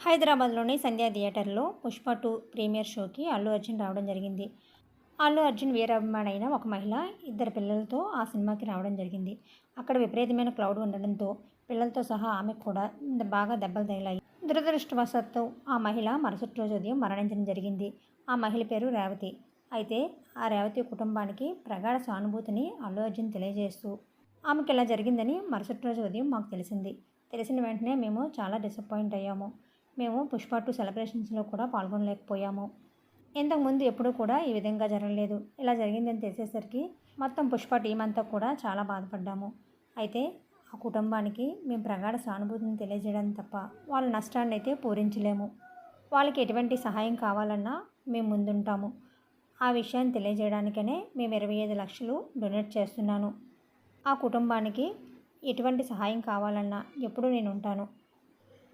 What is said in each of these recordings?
హైదరాబాద్లోని సంధ్యా థియేటర్లో Pushpa two premier షోకి అల్లు అర్జున్ రావడం జరిగింది. అల్లు అర్జున్ వీరాభిమానైన ఒక మహిళ ఇద్దరు పిల్లలతో ఆ సినిమాకి రావడం జరిగింది. అక్కడ విపరీతమైన క్లౌడ్ ఉండడంతో పిల్లలతో సహా ఆమెకు కూడా బాగా దెబ్బలు తగిలాయి. దురదృష్టవశాత్తు ఆ మహిళ మరుసటి రోజు ఉదయం మరణించడం జరిగింది. ఆ మహిళ పేరు రేవతి. అయితే ఆ రేవతి కుటుంబానికి ప్రగాఢ సానుభూతిని అల్లు అర్జున్ తెలియజేస్తూ ఆమెకి ఇలా జరిగిందని మరుసటి రోజు ఉదయం మాకు తెలిసింది. తెలిసిన వెంటనే మేము చాలా డిసప్పాయింట్ అయ్యాము. మేము పుష్ప టూ సెలబ్రేషన్స్లో కూడా పాల్గొనలేకపోయాము. ఇంతకుముందు ఎప్పుడూ కూడా ఈ విధంగా జరగలేదు. ఇలా జరిగిందని తెలిసేసరికి మొత్తం పుష్ప టీం అంతా కూడా చాలా బాధపడ్డాము. అయితే ఆ కుటుంబానికి మేము ప్రగాఢ సానుభూతిని తెలియజేయడం తప్ప వాళ్ళ నష్టాన్ని అయితే పూరించలేము. వాళ్ళకి ఎటువంటి సహాయం కావాలన్నా మేము ముందుంటాము. ఆ విషయాన్ని తెలియజేయడానికనే మేము ఇరవై ఐదు లక్షలు డొనేట్ చేస్తున్నాను. ఆ కుటుంబానికి ఎటువంటి సహాయం కావాలన్నా ఎప్పుడూ నేను ఉంటాను.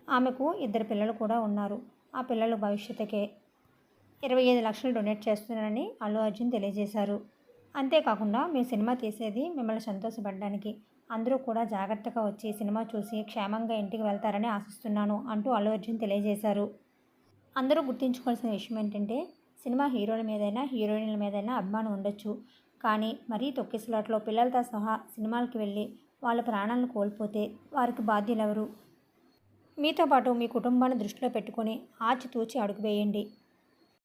ఆమెకు ఇద్దరు పిల్లలు కూడా ఉన్నారు. ఆ పిల్లల భవిష్యత్తుకే ఇరవై ఐదు లక్షలు డొనేట్ చేస్తున్నానని అల్లు అర్జున్ తెలియజేశారు. అంతేకాకుండా మేము సినిమా తీసేది మిమ్మల్ని సంతోషపడడానికి. అందరూ కూడా జాగ్రత్తగా వచ్చి సినిమా చూసి క్షేమంగా ఇంటికి వెళ్తారని ఆశిస్తున్నాను అంటూ అల్లు అర్జున్ తెలియజేశారు. అందరూ గుర్తుంచుకోవాల్సిన విషయం ఏంటంటే సినిమా హీరోల మీదైనా హీరోయిన్ల మీదైనా అభిమానం ఉండొచ్చు. కానీ మరీ తొక్కిసలాట్లో పిల్లలతో సహా సినిమాలకు వెళ్ళి వాళ్ళ ప్రాణాలను కోల్పోతే వారికి బాధ్యులెవరు? మీతో పాటు మీ కుటుంబాన్ని దృష్టిలో పెట్టుకొని ఆచితూచి అడుగు వేయండి.